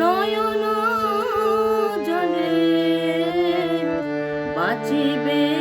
নয়ন জলে বাঁচিবে